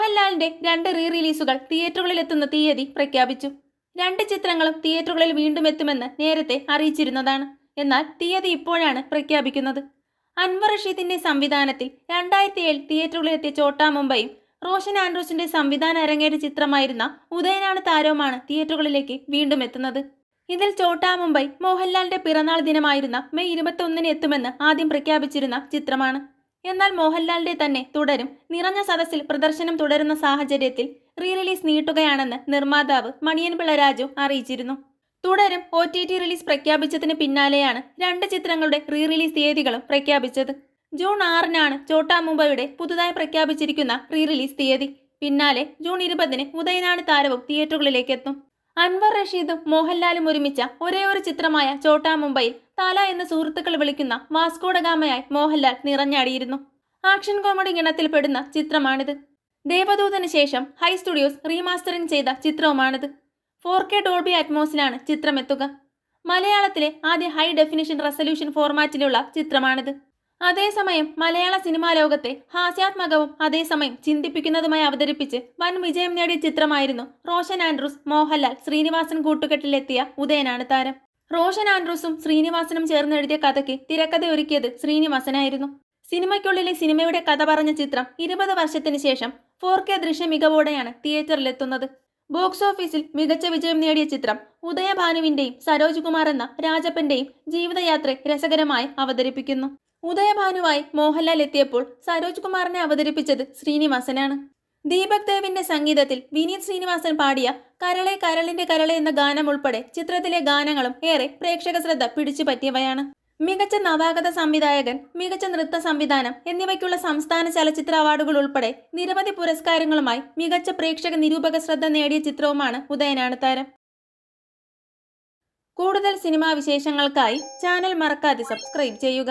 മോഹൻലാലിന്റെ രണ്ട് റീ റിലീസുകൾ തിയേറ്ററുകളിൽ എത്തുന്ന തീയതി പ്രഖ്യാപിച്ചു. രണ്ട് ചിത്രങ്ങളും തിയേറ്ററുകളിൽ വീണ്ടും എത്തുമെന്ന് നേരത്തെ അറിയിച്ചിരുന്നതാണ്. എന്നാൽ തീയതി ഇപ്പോഴാണ് പ്രഖ്യാപിക്കുന്നത്. അൻവർ റഷീദിന്റെ സംവിധാനത്തിൽ രണ്ടായിരത്തി ഏഴ് തിയേറ്ററുകളിൽ എത്തിയ ചോട്ടാ മുംബൈയും റോഷൻ ആൻഡ്രൂസിന്റെ സംവിധാന അരങ്ങേറ്റ ചിത്രമായിരുന്ന ഉദയനാണ് താരവുമാണ് തിയേറ്ററുകളിലേക്ക് വീണ്ടും എത്തുന്നത്. ഇതിൽ ചോട്ടാ മുംബൈ മോഹൻലാലിന്റെ പിറന്നാൾ ദിനമായിരുന്ന മെയ് ഇരുപത്തി ഒന്നിന് എത്തുമെന്ന് ആദ്യം പ്രഖ്യാപിച്ചിരുന്ന ചിത്രമാണ്. എന്നാൽ മോഹൻലാലിന്റെ തന്നെ തുടരും. നിറഞ്ഞ സദസ്സിൽ പ്രദർശനം തുടരുന്ന സാഹചര്യത്തിൽ റീ റിലീസ് നീട്ടുകയാണെന്ന് നിർമ്മാതാവ് മണിയൻപിള്ള രാജു അറിയിച്ചിരുന്നു. തുടരും ഒ ടി ടി റിലീസ് പ്രഖ്യാപിച്ചതിന് പിന്നാലെയാണ് രണ്ട് ചിത്രങ്ങളുടെ റീ റിലീസ് തീയതികളും പ്രഖ്യാപിച്ചത്. ജൂൺ ആറിനാണ് ചോട്ടാ മുംബൈയുടെ പുതുതായി പ്രഖ്യാപിച്ചിരിക്കുന്ന റീ റിലീസ് തീയതി. പിന്നാലെ ജൂൺ ഇരുപതിന് ഉദയനാട് താരവും തിയേറ്ററുകളിലേക്കെത്തും. അൻവർ റഷീദും മോഹൻലാലും ഒരുമിച്ച ഒരേ ഒരു ചിത്രമായ ചോട്ടാ മുംബൈയിൽ താല എന്ന സുഹൃത്തുക്കൾ വിളിക്കുന്ന വാസ്കോഡഗാമയായി മോഹൻലാൽ നിറഞ്ഞാടിയിരുന്നു. ആക്ഷൻ കോമഡി ഗണത്തിൽപ്പെടുന്ന ചിത്രമാണിത്. ദേവദൂതന് ശേഷം ഹൈ സ്റ്റുഡിയോസ് റീമാസ്റ്ററിംഗ് ചെയ്ത ചിത്രവുമാണിത്. ഫോർ കെ ഡോൾബി അറ്റ്മോസിലാണ് ചിത്രമെത്തുക. മലയാളത്തിലെ ആദ്യ ഹൈ ഡെഫിനിഷൻ റെസല്യൂഷൻ ഫോർമാറ്റിലുള്ള ചിത്രമാണിത്. അതേസമയം മലയാള സിനിമാ ലോകത്തെ ഹാസ്യാത്മകവും അതേസമയം ചിന്തിപ്പിക്കുന്നതുമായി അവതരിപ്പിച്ച് വൻ വിജയം നേടിയ ചിത്രമായിരുന്നു റോഷൻ ആൻഡ്രൂസ് മോഹൻലാൽ ശ്രീനിവാസൻ കൂട്ടുകെട്ടിലെത്തിയ ഉദയനാണ് താരം. റോഷൻ ആൻഡ്രൂസും ശ്രീനിവാസനും ചേർന്ന് എഴുതിയ കഥയ്ക്ക് തിരക്കഥ ഒരുക്കിയത് ശ്രീനിവാസനായിരുന്നു. സിനിമയ്ക്കുള്ളിലെ സിനിമയുടെ കഥ പറഞ്ഞ ചിത്രം ഇരുപത് വർഷത്തിന് ശേഷം ഫോർ കെ ദൃശ്യ മികവോടെയാണ് തിയേറ്ററിലെത്തുന്നത്. ബോക്സ് ഓഫീസിൽ മികച്ച വിജയം നേടിയ ചിത്രം ഉദയഭാനുവിന്റെയും സരോജ് കുമാർ എന്ന രാജപ്പന്റെയും ജീവിതയാത്ര രസകരമായി അവതരിപ്പിക്കുന്നു. ഉദയഭാനുവായി മോഹൻലാൽ എത്തിയപ്പോൾ സരോജ് കുമാറിനെ അവതരിപ്പിച്ചത് ശ്രീനിവാസനാണ്. ദീപക് ദേവിന്റെ സംഗീതത്തിൽ വിനീത് ശ്രീനിവാസൻ പാടിയ കരളെ കരളിന്റെ കരളെ എന്ന ഗാനം ഉൾപ്പെടെ ചിത്രത്തിലെ ഗാനങ്ങളും ഏറെ പ്രേക്ഷക ശ്രദ്ധ പിടിച്ചു പറ്റിയവയാണ്. മികച്ച നവാഗത സംവിധായകൻ മികച്ച നൃത്ത സംവിധാനം എന്നിവയ്ക്കുള്ള സംസ്ഥാന ചലച്ചിത്ര അവാർഡുകൾ ഉൾപ്പെടെ നിരവധി പുരസ്കാരങ്ങളുമായി മികച്ച പ്രേക്ഷക നിരൂപക ശ്രദ്ധ നേടിയ ചിത്രവുമാണ് ഉദയനാണ് താരം. കൂടുതൽ സിനിമാ വിശേഷങ്ങൾക്കായി ചാനൽ മറക്കാതെ സബ്സ്ക്രൈബ് ചെയ്യുക.